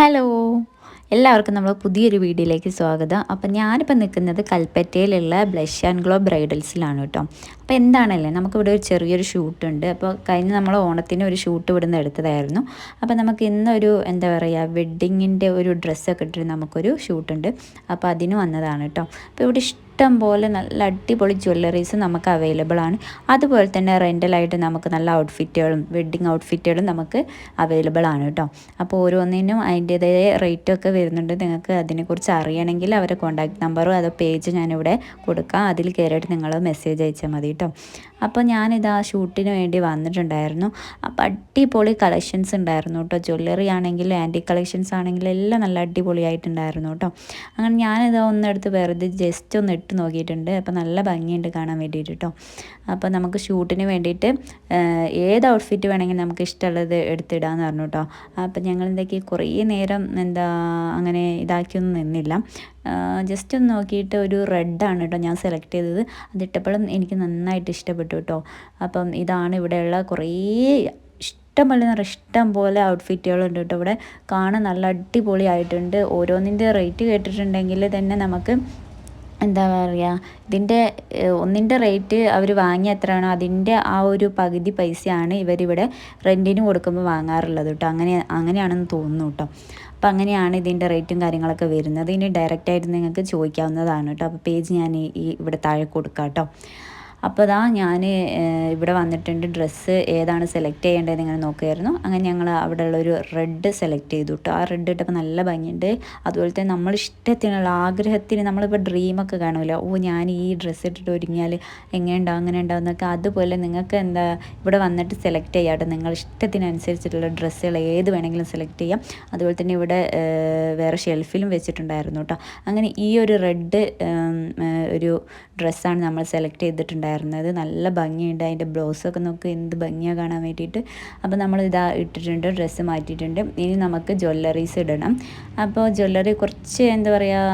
Hello. എല്ലാവർക്കും നമ്മൾ പുതിയൊരു വീഡിയോയിലേക്ക് സ്വാഗതം. അപ്പം ഞാനിപ്പോൾ നിൽക്കുന്നത് കൽപ്പറ്റയിലുള്ള ബ്ലഷ് ആൻഡ് ഗ്ലോ ബ്രൈഡൽസിലാണ് കേട്ടോ. അപ്പോൾ എന്താണല്ലേ? നമുക്കിവിടെ ഒരു ചെറിയൊരു ഷൂട്ടുണ്ട് അപ്പോൾ കഴിഞ്ഞ് നമ്മൾ ഓണത്തിന് ഒരു ഷൂട്ട് ഇവിടുന്ന് എടുത്തതായിരുന്നു. അപ്പോൾ നമുക്ക് ഇന്നൊരു എന്താ പറയുക വെഡ്ഡിങ്ങിന്റെ ഒരു ഡ്രസ്സൊക്കെ ഇട്ടിട്ട് നമുക്കൊരു ഷൂട്ടുണ്ട്. അപ്പോൾ അതിന് വന്നതാണ് കേട്ടോ. അപ്പോൾ ഇവിടെ ഇഷ്ടം പോലെ നല്ല അടിപൊളി ജ്വല്ലറീസ് നമുക്ക് അവൈലബിൾ ആണ്. അതുപോലെ തന്നെ റെന്റലായിട്ട് നമുക്ക് നല്ല ഔട്ട്ഫിറ്റുകളും വെഡ്ഡിങ് ഔട്ട്ഫിറ്റുകളും നമുക്ക് അവൈലബിൾ ആണ് കേട്ടോ. അപ്പോൾ ഓരോന്നിനും അതിന്റേതായ റേറ്റൊക്കെ വരുന്നുണ്ട്. നിങ്ങൾക്ക് അതിനെക്കുറിച്ച് അറിയണമെങ്കിൽ അവരെ കോൺടാക്ട് നമ്പറും അതോ പേജ് ഞാനിവിടെ കൊടുക്കാം. അതിൽ കയറിയിട്ട് നിങ്ങൾ മെസ്സേജ് അയച്ചാൽ മതി കേട്ടോ. അപ്പോൾ ഞാനിത് ആ ഷൂട്ടിന് വേണ്ടി വന്നിട്ടുണ്ടായിരുന്നു. അപ്പോൾ അടിപൊളി കളക്ഷൻസ് ഉണ്ടായിരുന്നു കേട്ടോ. ജ്വല്ലറി ആണെങ്കിലും ആന്റി കളക്ഷൻസ് ആണെങ്കിലും എല്ലാം നല്ല അടിപൊളിയായിട്ടുണ്ടായിരുന്നു കേട്ടോ. അങ്ങനെ ഞാനിത് ഒന്നെടുത്ത് വെറുതെ ജസ്റ്റ് ഒന്ന് നോക്കിയിട്ടുണ്ട്. അപ്പോൾ നല്ല ഭംഗിയുണ്ട് കാണാൻ വേണ്ടിയിട്ട് കേട്ടോ അപ്പോൾ നമുക്ക് ഷൂട്ടിന് വേണ്ടിയിട്ട് ഏത് ഔട്ട്ഫിറ്റ് വേണമെങ്കിലും നമുക്ക് ഇഷ്ടമുള്ളത് എടുത്തിടാമെന്ന് പറഞ്ഞു കേട്ടോ അപ്പോൾ ഞങ്ങൾ എന്തൊക്കെ കുറേ നേരം എന്താ അങ്ങനെ ഇതാക്കിയൊന്നും നിന്നില്ല. ജസ്റ്റ് ഒന്ന് നോക്കിയിട്ട് ഒരു റെഡാണ് കേട്ടോ ഞാൻ സെലക്ട് ചെയ്തത്. അതിട്ടപ്പോഴും എനിക്ക് നന്നായിട്ട് ഇഷ്ടപ്പെട്ടു കേട്ടോ അപ്പം ഇതാണ് ഇവിടെയുള്ള കുറേ ഇഷ്ടം പോലെ ഇഷ്ടം പോലെ ഔട്ട്ഫിറ്റുകളുണ്ട് കേട്ടോ ഇവിടെ കാണാൻ നല്ല അടിപൊളിയായിട്ടുണ്ട്. ഓരോന്നിന്റെ റേറ്റ് കേട്ടിട്ടുണ്ടെങ്കിൽ തന്നെ നമുക്ക് എന്താ പറയുക ഇതിന്റെ ഒന്നിന്റെ റേറ്റ് അവർ വാങ്ങിയ എത്രയാണോ അതിന്റെ ആ ഒരു പകുതി പൈസയാണ് ഇവരിവിടെ റെന്റിന് കൊടുക്കുമ്പോൾ വാങ്ങാറുള്ളത് കേട്ടോ അങ്ങനെ അങ്ങനെയാണെന്ന് തോന്നുന്നു കേട്ടോ അപ്പോൾ അങ്ങനെയാണ് ഇതിന്റെ റേറ്റും കാര്യങ്ങളൊക്കെ വരുന്നത്. ഇനി ഡയറക്റ്റായിട്ട് നിങ്ങൾക്ക് ചോദിക്കാവുന്നതാണ് കേട്ടോ അപ്പോൾ പേജ് ഞാൻ ഈ ഇവിടെ താഴെ കൊടുക്കാം കേട്ടോ അപ്പോൾ ഇതാ ഞാൻ ഇവിടെ വന്നിട്ടുണ്ട് ഡ്രസ്സ് ഏതാണ് സെലക്ട് ചെയ്യേണ്ടതെന്ന് ഇങ്ങനെ നോക്കുമായിരുന്നു അങ്ങനെ ഞങ്ങൾ അവിടെ ഉള്ളൊരു റെഡ് സെലക്ട് ചെയ്തു കേട്ടോ ആ റെഡ് ഇട്ടപ്പോൾ നല്ല ഭംഗിയുണ്ട്. അതുപോലെ തന്നെ നമ്മൾ ഇഷ്ടത്തിനുള്ള ആഗ്രഹത്തിന് നമ്മളിപ്പോൾ ഡ്രീമൊക്കെ കാണുമല്ലോ ഓ ഞാൻ ഈ ഡ്രസ്സ് ഇട്ടിട്ട് ഒരുങ്ങിയാൽ എങ്ങനെ ഉണ്ടാവും അങ്ങനെ ഉണ്ടാവും എന്നൊക്കെ അതുപോലെ നിങ്ങൾക്ക് എന്താ ഇവിടെ വന്നിട്ട് സെലക്ട് ചെയ്യാട്ടോ. നിങ്ങൾ ഇഷ്ടത്തിനനുസരിച്ചിട്ടുള്ള ഡ്രസ്സുകൾ ഏത് വേണമെങ്കിലും സെലക്ട് ചെയ്യാം. അതുപോലെ തന്നെ ഇവിടെ വേറെ ഷെൽഫിലും വെച്ചിട്ടുണ്ടായിരുന്നു കേട്ടോ അങ്ങനെ ഈ ഒരു റെഡ് ഒരു ഡ്രസ്സാണ് നമ്മൾ സെലക്ട് ചെയ്തിട്ടുണ്ടായിരുന്നത്. ഉണ്ടായിരുന്നത്. നല്ല ഭംഗിയുണ്ട്. അതിന്റെ ബ്ലൗസൊക്കെ നോക്ക് എന്ത് ഭംഗിയാണ് കാണാൻ വേണ്ടിയിട്ട്. അപ്പോൾ നമ്മൾ ഇതാ ഇട്ടിട്ടുണ്ട് ഡ്രസ്സ് മാറ്റിയിട്ടുണ്ട്. ഇനി നമുക്ക് ജ്വല്ലറീസ് ഇടണം. അപ്പോൾ ജ്വല്ലറി കുറച്ച് എന്താ പറയുക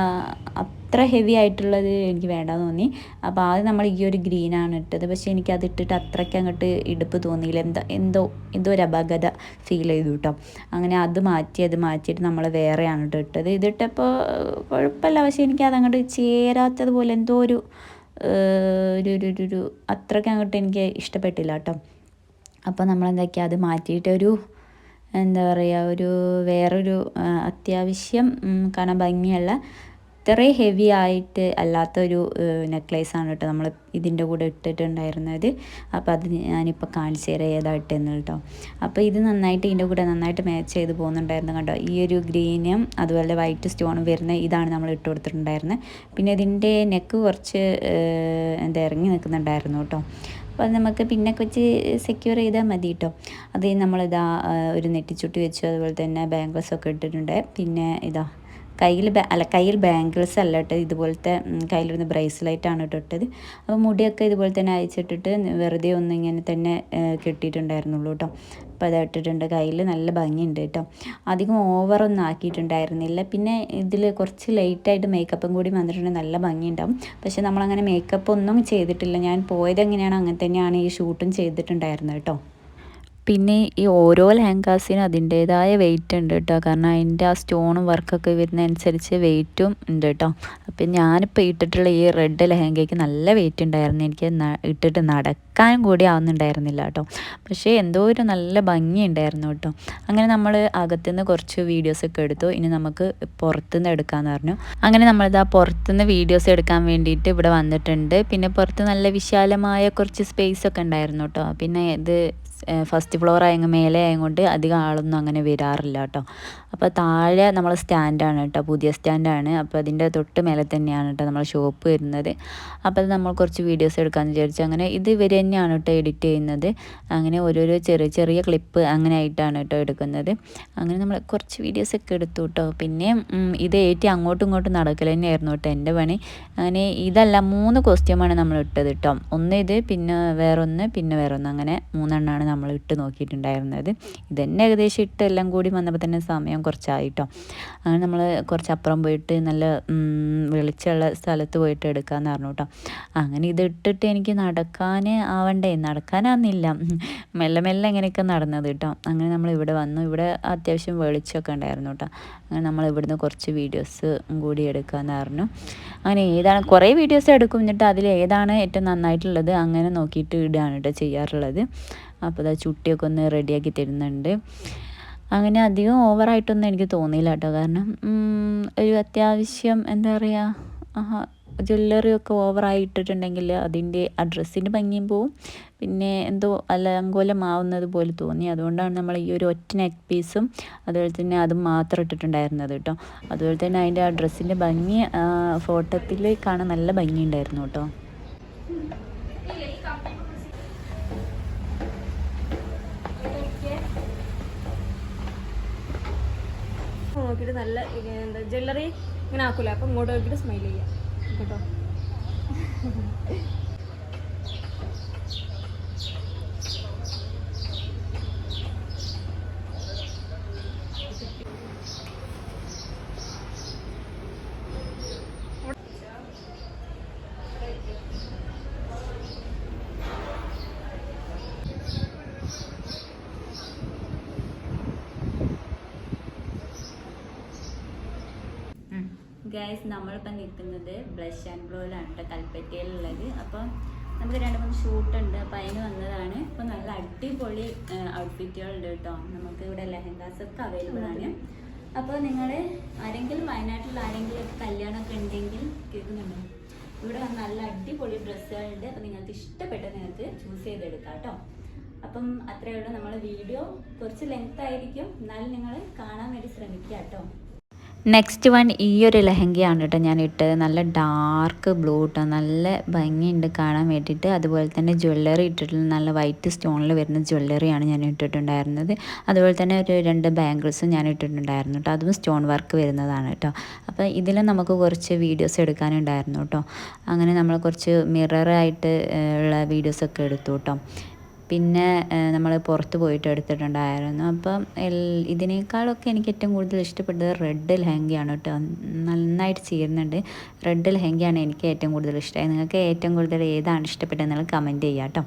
അത്ര ഹെവി ആയിട്ടുള്ളത് എനിക്ക് വേണ്ട തോന്നി. അപ്പോൾ ആദ്യം നമ്മൾ ഈ ഒരു ഗ്രീനാണ് ഇട്ടത്. പക്ഷേ എനിക്ക് അത് ഇട്ടിട്ട് അത്രയ്ക്ക് അങ്ങോട്ട് ഇടുപ്പ് തോന്നിയില്ല. എന്താ എന്തോ എന്തോ ഒരു അപകത ഫീൽ ചെയ്തു കേട്ടോ. അങ്ങനെ അത് മാറ്റി അത് മാറ്റിയിട്ട് നമ്മൾ വേറെയാണ് ഇട്ടത്. ഇതിട്ടപ്പോൾ കുഴപ്പമില്ല. പക്ഷേ എനിക്ക് അതങ്ങോട്ട് ചേരാത്തതുപോലെ എന്തോ ഒരു ഒരു ഒരു ഒരു അത്രയ്ക്ക് അങ്ങോട്ട് എനിക്ക് ഇഷ്ടപ്പെട്ടില്ല കേട്ടോ. അപ്പോൾ നമ്മളെന്തൊക്കെയാണ് അത് മാറ്റിയിട്ടൊരു എന്താ പറയുക ഒരു വേറൊരു അത്യാവശ്യം കാണാൻ ഭംഗിയുള്ള ഇത്രയും ഹെവി ആയിട്ട് അല്ലാത്തൊരു ആണ് കേട്ടോ നമ്മൾ ഇതിന്റെ കൂടെ ഇട്ടിട്ടുണ്ടായിരുന്നത്. അപ്പോൾ അത് ഞാനിപ്പോൾ കാണിച്ചു തരാം ഏതായിട്ടെന്ന് കേട്ടോ. അപ്പോൾ ഇത് നന്നായിട്ട് ഇതിന്റെ കൂടെ നന്നായിട്ട് മാച്ച് ചെയ്ത് പോകുന്നുണ്ടായിരുന്നു കേട്ടോ ഈ ഒരു ഗ്രീനും അതുപോലെ വൈറ്റ് സ്റ്റോണും വരുന്ന ഇതാണ് നമ്മൾ ഇട്ട് കൊടുത്തിട്ടുണ്ടായിരുന്നത് പിന്നെ ഇതിന്റെ നെക്ക് കുറച്ച് എന്താ ഇറങ്ങി നിൽക്കുന്നുണ്ടായിരുന്നു കേട്ടോ. അപ്പോൾ അത് നമുക്ക് പിന്നെ വെച്ച് സെക്യൂർ ചെയ്താൽ മതി കേട്ടോ. അത് നമ്മളിതാ ഒരു നെറ്റിച്ചുട്ടി വെച്ചു. അതുപോലെ തന്നെ ബാംഗ്ലസ് ഒക്കെ ഇട്ടിട്ടുണ്ട്. പിന്നെ ഇതാ കയ്യിൽ അല്ല കയ്യിൽ ബാംഗിൾസ് അല്ല കേട്ടോ ഇതുപോലത്തെ കയ്യിലിരുന്ന് ബ്രേസ്ലെറ്റാണ് കേട്ടോ ഇട്ടത്. അപ്പോൾ മുടിയൊക്കെ ഇതുപോലെ തന്നെ അയച്ചിട്ടിട്ട് വെറുതെ ഒന്ന് ഇങ്ങനെ തന്നെ കെട്ടിയിട്ടുണ്ടായിരുന്നുള്ളൂ കേട്ടോ. അപ്പോൾ അത് ഇട്ടിട്ടുണ്ട് കയ്യിൽ നല്ല ഭംഗിയുണ്ട് കേട്ടോ. അധികം ഓവറൊന്നും ആക്കിയിട്ടുണ്ടായിരുന്നില്ല. പിന്നെ ഇതിൽ കുറച്ച് ലേറ്റായിട്ട് മേക്കപ്പും കൂടി വന്നിട്ടുണ്ടെങ്കിൽ നല്ല ഭംഗിയുണ്ടാവും. പക്ഷെ നമ്മളങ്ങനെ മേക്കപ്പ് ഒന്നും ചെയ്തിട്ടില്ല. ഞാൻ പോയത് എങ്ങനെയാണോ അങ്ങനെ തന്നെയാണ് ഈ ഷൂട്ടും ചെയ്തിട്ടുണ്ടായിരുന്നത് കേട്ടോ. പിന്നെ ഈ ഓരോ ലഹങ്കാസിനും അതിന്റേതായ വെയിറ്റ് ഉണ്ട് കേട്ടോ. കാരണം അതിന്റെ ആ സ്റ്റോണും വർക്കൊക്കെ വരുന്നതനുസരിച്ച് വെയിറ്റും ഉണ്ട് കേട്ടോ. അപ്പം ഞാനിപ്പോൾ ഇട്ടിട്ടുള്ള ഈ റെഡ് ലെഹങ്കയ്ക്ക് നല്ല വെയിറ്റ് ഉണ്ടായിരുന്നു. എനിക്ക് ഇട്ടിട്ട് നടക്കാനും കൂടി ആവുന്നുണ്ടായിരുന്നില്ല കേട്ടോ. പക്ഷേ എന്തോ ഒരു നല്ല ഭംഗി ഉണ്ടായിരുന്നു കേട്ടോ. അങ്ങനെ നമ്മൾ അകത്തുനിന്ന് കുറച്ച് വീഡിയോസൊക്കെ എടുത്തു. ഇനി നമുക്ക് പുറത്തുനിന്ന് എടുക്കാമെന്ന് പറഞ്ഞു. അങ്ങനെ നമ്മളിതാ പുറത്തുനിന്ന് വീഡിയോസ് എടുക്കാൻ വേണ്ടിയിട്ട് ഇവിടെ വന്നിട്ടുണ്ട്. പിന്നെ പുറത്ത് നല്ല വിശാലമായ കുറച്ച് സ്പേസ് ഒക്കെ ഉണ്ടായിരുന്നു കേട്ടോ. പിന്നെ ഇത് ഫസ്റ്റ് ഫ്ലോർ ആയെങ്കിൽ മേലെ ആയതുകൊണ്ട് അധികം ആളൊന്നും അങ്ങനെ വരാറില്ല കേട്ടോ. അപ്പോൾ താഴെ നമ്മൾ സ്റ്റാൻഡാണ് കേട്ടോ പുതിയ സ്റ്റാൻഡാണ് അപ്പോൾ അതിന്റെ തൊട്ട് മേലെ തന്നെയാണ് കേട്ടോ നമ്മൾ ഷോപ്പ് വരുന്നത്. അപ്പോൾ നമ്മൾ കുറച്ച് വീഡിയോസ് എടുക്കാമെന്ന് വിചാരിച്ചു. അങ്ങനെ ഇത് ഇവർ തന്നെയാണ് കേട്ടോ എഡിറ്റ് ചെയ്യുന്നത്. അങ്ങനെ ഓരോരോ ചെറിയ ചെറിയ ക്ലിപ്പ് അങ്ങനെ ആയിട്ടാണ് കേട്ടോ എടുക്കുന്നത്. അങ്ങനെ നമ്മൾ കുറച്ച് വീഡിയോസൊക്കെ എടുത്തു കേട്ടോ. പിന്നെ ഇത് ഏറ്റി അങ്ങോട്ടും ഇങ്ങോട്ടും നടക്കൽ തന്നെയായിരുന്നു കേട്ടോ എന്റെ പണി. അങ്ങനെ ഇതല്ല മൂന്ന് കോസ്റ്റ്യൂമാണ് നമ്മൾ ഇട്ടത് കേട്ടോ. ഒന്ന് ഇത് പിന്നെ വേറൊന്ന് പിന്നെ വേറൊന്ന്. അങ്ങനെ മൂന്നെണ്ണമാണ് നമ്മൾ ഇട്ട് നോക്കിയിട്ടുണ്ടായിരുന്നത്. ഇതന്നെ ഏകദേശം ഇട്ട് എല്ലാം കൂടി വന്നപ്പോൾ തന്നെ സമയം കുറച്ചായിട്ടോ. അങ്ങനെ നമ്മൾ കുറച്ച് അപ്പുറം പോയിട്ട് നല്ല വെളിച്ചമുള്ള സ്ഥലത്ത് പോയിട്ട് എടുക്കാമെന്ന് പറഞ്ഞു കേട്ടോ അങ്ങനെ ഇത് ഇട്ടിട്ട് എനിക്ക് നടക്കാൻ ആവണ്ടേ? നടക്കാനാന്നില്ല മെല്ലെ മെല്ലെ അങ്ങനെയൊക്കെ നടന്നത് കേട്ടോ. അങ്ങനെ നമ്മൾ ഇവിടെ വന്നു. ഇവിടെ അത്യാവശ്യം വെളിച്ചമൊക്കെ ഉണ്ടായിരുന്നു കേട്ടോ. അങ്ങനെ നമ്മൾ ഇവിടുന്ന് കുറച്ച് വീഡിയോസ് കൂടി എടുക്കാമെന്ന് പറഞ്ഞു. അങ്ങനെ ഏതാണ് കുറേ വീഡിയോസ് എടുക്കും. എന്നിട്ട് അതിൽ ഏതാണ് ഏറ്റവും നന്നായിട്ടുള്ളത്? അങ്ങനെ നോക്കിയിട്ട് ഇടുകയാണ് കേട്ടോ ചെയ്യാറുള്ളത്. അപ്പോൾ അത് ചുട്ടിയൊക്കെ ഒന്ന് റെഡിയാക്കി തരുന്നുണ്ട്. അങ്ങനെ അധികം ഓവറായിട്ടൊന്നും എനിക്ക് തോന്നിയില്ല കേട്ടോ. കാരണം ഒരു അത്യാവശ്യം എന്താ പറയുക ജ്വല്ലറി ഒക്കെ ഓവറായി ഇട്ടിട്ടുണ്ടെങ്കിൽ അതിന്റെ ആ ഡ്രസ്സിന്റെ ഭംഗിയും പോവും. പിന്നെ എന്തോ അലങ്കോലമാവുന്നത് പോലെ തോന്നി. അതുകൊണ്ടാണ് നമ്മൾ ഈ ഒരു ഒറ്റ നെക്ക് പീസും അതുപോലെ തന്നെ അതും മാത്രം ഇട്ടിട്ടുണ്ടായിരുന്നത് കേട്ടോ. അതുപോലെ തന്നെ അതിന്റെ ആ ഡ്രസ്സിന്റെ ഭംഗി ഫോട്ടോത്തിൽ കാണാൻ നല്ല ഭംഗിയുണ്ടായിരുന്നു കേട്ടോ. നോക്കിയിട്ട് നല്ല എന്താ ജ്വല്ലറി ഇങ്ങനെ ആക്കൂല? അപ്പം ഇങ്ങോട്ട് നോക്കിയിട്ട് സ്മൈൽ ചെയ്യാം. കേട്ടോ? ഗൈസ് നമ്മളിപ്പോൾ നിൽക്കുന്നത് ബ്ലഷ് ആൻഡ് ഗ്ലോയിലാണ് കേട്ടോ കൽപ്പറ്റയിലുള്ളത്. അപ്പം നമുക്ക് രണ്ട് മൂന്ന് ഷൂട്ട് ഉണ്ട്. അപ്പോൾ അതിന് വന്നതാണ്. ഇപ്പോൾ നല്ല അടിപൊളി ഔട്ട്ഫിറ്റുകളുണ്ട് കേട്ടോ. നമുക്ക് ഇവിടെ ലെഹങ്കാസ് ഒക്കെ അവൈലബിൾ ആണ്. അപ്പോൾ നിങ്ങൾ ആരെങ്കിലും വയനാട്ടിൽ ആരെങ്കിലും കല്യാണമൊക്കെ ഉണ്ടെങ്കിൽ കേൾക്കുന്നുണ്ടോ? ഇവിടെ നല്ല അടിപൊളി ഡ്രസ്സുകളുണ്ട്. അപ്പോൾ നിങ്ങൾക്ക് ഇഷ്ടപ്പെട്ട നിങ്ങൾക്ക് ചൂസ് ചെയ്തെടുക്കാം കേട്ടോ. അപ്പം അത്രയേ ഉള്ളൂ നമ്മൾ വീഡിയോ. കുറച്ച് ലെങ്ത് ആയിരിക്കും. എന്നാലും നിങ്ങൾ കാണാൻ വേണ്ടി ശ്രമിക്കുക കേട്ടോ. നെക്സ്റ്റ് വൺ ഈ ഒരു ലെഹങ്കയാണ് കേട്ടോ ഞാൻ ഇട്ടത് നല്ല ഡാർക്ക് ബ്ലൂ കേട്ടോ നല്ല ഭംഗിയുണ്ട് കാണാൻ വേണ്ടിയിട്ട്. അതുപോലെ തന്നെ ജ്വല്ലറി ഇട്ടിട്ടുള്ള നല്ല വൈറ്റ് സ്റ്റോണിൽ വരുന്ന ജ്വല്ലറിയാണ് ഞാൻ ഇട്ടിട്ടുണ്ടായിരുന്നത്. അതുപോലെ തന്നെ ഒരു രണ്ട് ബാംഗിൾസും ഞാൻ ഇട്ടിട്ടുണ്ടായിരുന്നു കേട്ടോ അതും സ്റ്റോൺ വർക്ക് വരുന്നതാണ് കേട്ടോ അപ്പോൾ ഇതിൽ നമുക്ക് കുറച്ച് വീഡിയോസ് എടുക്കാനുണ്ടായിരുന്നു കേട്ടോ അങ്ങനെ നമ്മൾ കുറച്ച് മിററായിട്ട് ഉള്ള വീഡിയോസൊക്കെ എടുത്തു കേട്ടോ പിന്നെ നമ്മൾ പുറത്ത് പോയിട്ട് എടുത്തിട്ടുണ്ടായിരുന്നു. അപ്പം ഇതിനേക്കാളൊക്കെ എനിക്ക് ഏറ്റവും കൂടുതൽ ഇഷ്ടപ്പെട്ടത് റെഡ് ലെഹങ്കയാണ് കേട്ടോ നന്നായിട്ട് ചേരുന്നുണ്ട്. റെഡ് ലെഹങ്കയാണ് എനിക്ക് ഏറ്റവും കൂടുതൽ ഇഷ്ടമായത് നിങ്ങൾക്ക് ഏറ്റവും കൂടുതൽ ഏതാണ് ഇഷ്ടപ്പെട്ടതെന്നുള്ള കമന്റ് ചെയ്യാം കേട്ടോ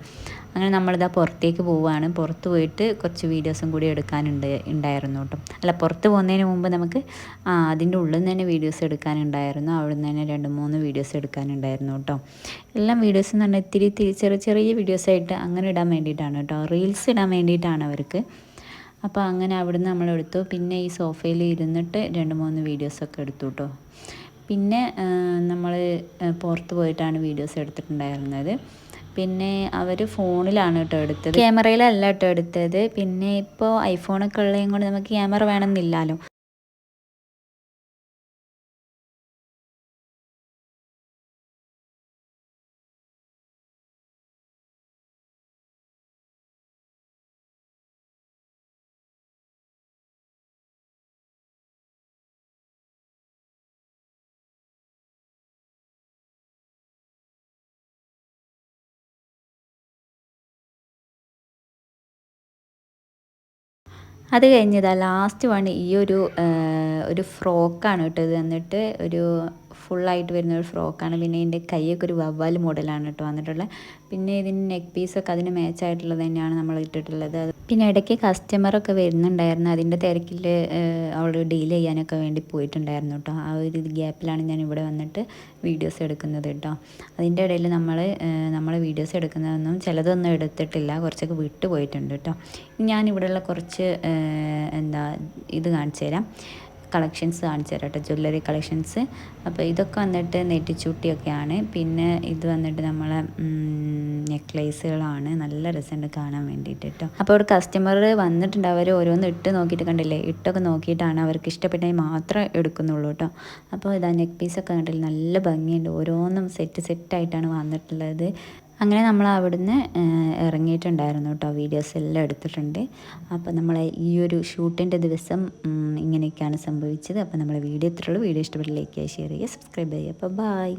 അങ്ങനെ നമ്മളിതാ പുറത്തേക്ക് പോവുകയാണ്. പുറത്ത് പോയിട്ട് കുറച്ച് വീഡിയോസും കൂടി എടുക്കാനുണ്ട് ഉണ്ടായിരുന്നു കേട്ടോ. അല്ല പുറത്ത് പോകുന്നതിന് മുമ്പ് നമുക്ക് അതിന്റെ ഉള്ളിൽ നിന്ന് തന്നെ വീഡിയോസ് എടുക്കാനുണ്ടായിരുന്നു. അവിടെ നിന്ന് തന്നെ രണ്ട് മൂന്ന് വീഡിയോസ് എടുക്കാനുണ്ടായിരുന്നു കേട്ടോ. എല്ലാം വീഡിയോസ് എന്ന് പറഞ്ഞാൽ ഇത്തിരി ഇത്തിരി ചെറിയ ചെറിയ വീഡിയോസായിട്ട് അങ്ങനെ ഇടാൻ വേണ്ടിയിട്ടാണ് കേട്ടോ. റീൽസ് ഇടാൻ വേണ്ടിയിട്ടാണ് അവർക്ക്. അപ്പോൾ അങ്ങനെ അവിടുന്ന് നമ്മൾ എടുത്തു. പിന്നെ ഈ സോഫയിൽ ഇരുന്നിട്ട് രണ്ട് മൂന്ന് വീഡിയോസൊക്കെ എടുത്തു കേട്ടോ. പിന്നെ നമ്മൾ പുറത്ത് പോയിട്ടാണ് വീഡിയോസ് എടുത്തിട്ടുണ്ടായിരുന്നത്. പിന്നെ അവർ ഫോണിലാണ് കേട്ടോ എടുത്തത്. ക്യാമറയിലല്ല കേട്ടോ എടുത്തത്. പിന്നെ ഇപ്പോൾ ഐഫോണൊക്കെ ഉള്ളതും കൊണ്ട് നമുക്ക് ക്യാമറ വേണമെന്നില്ലല്ലോ. അത് കഴിഞ്ഞതാ ലാസ്റ്റ് വൺ ഈ ഒരു ഒരു ഫ്രോക്കാണ് കേട്ടോ ഇത് എന്നിട്ട് ഒരു ഫുള്ളായിട്ട് വരുന്ന ഒരു ഫ്രോക്കാണ്. പിന്നെ ഇതിന്റെ കൈയൊക്കെ ഒരു വവ്വാൽ മോഡലാണ് കേട്ടോ വന്നിട്ടുള്ളത് പിന്നെ ഇതിന്റെ നെക്ക് പീസൊക്കെ അതിന് മാച്ചായിട്ടുള്ളത് തന്നെയാണ് നമ്മൾ ഇട്ടിട്ടുള്ളത്. പിന്നെ ഇടയ്ക്ക് കസ്റ്റമറൊക്കെ വരുന്നുണ്ടായിരുന്നു. അതിന്റെ തിരക്കിൽ അവൾ ഡീൽ ചെയ്യാനൊക്കെ വേണ്ടി പോയിട്ടുണ്ടായിരുന്നു കേട്ടോ. ആ ഒരു ഗ്യാപ്പിലാണ് ഞാൻ ഇവിടെ വന്നിട്ട് വീഡിയോസ് എടുക്കുന്നത് കേട്ടോ. അതിന്റെ ഇടയിൽ നമ്മൾ നമ്മൾ വീഡിയോസ് എടുക്കുന്നതൊന്നും ചിലതൊന്നും എടുത്തിട്ടില്ല. കുറച്ചൊക്കെ വിട്ടുപോയിട്ടുണ്ട് കേട്ടോ. ഞാനിവിടെയുള്ള കുറച്ച് എന്താ ഇത് കാണിച്ചു തരാം കളക്ഷൻസ് കാണിച്ചു തരാം കേട്ടോ. Jewellery collections. അപ്പോൾ ഇതൊക്കെ വന്നിട്ട് നെറ്റിച്ചൂട്ടിയൊക്കെയാണ്. പിന്നെ ഇത് വന്നിട്ട് നമ്മളെ നെക്ലേസുകളാണ്. നല്ല രസമുണ്ട് കാണാൻ വേണ്ടിയിട്ട് കേട്ടോ. അപ്പോൾ ഒരു കസ്റ്റമർ വന്നിട്ടുണ്ട്. അവർ ഓരോന്ന് ഇട്ട് നോക്കിയിട്ട് കണ്ടില്ലേ? ഇട്ടൊക്കെ നോക്കിയിട്ടാണ് അവർക്ക് ഇഷ്ടപ്പെട്ടെങ്കിൽ മാത്രം എടുക്കുന്നുള്ളൂ കേട്ടോ. അപ്പോൾ ഇതാ നെക്ക് പീസൊക്കെ കണ്ടില്ലേ? നല്ല ഭംഗിയുണ്ട്. ഓരോന്നും സെറ്റ് സെറ്റായിട്ടാണ് വന്നിട്ടുള്ളത്. അങ്ങനെ നമ്മൾ അവിടുന്ന് ഇറങ്ങിയിട്ടുണ്ടായിരുന്നു കേട്ടോ. വീഡിയോസ് എല്ലാം എടുത്തിട്ടുണ്ട്. അപ്പോൾ നമ്മളെ ഈ ഒരു ഷൂട്ടിന്റെ ദിവസം ഇങ്ങനെയൊക്കെയാണ് സംഭവിച്ചത്. അപ്പോൾ നമ്മളെ വീഡിയോ ഇത്രയുള്ളൂ വീഡിയോ ഇഷ്ടപ്പെട്ട ലൈക്ക് ചെയ്യുക ഷെയർ ചെയ്യുക സബ്സ്ക്രൈബ് ചെയ്യുക. അപ്പോൾ ബായ്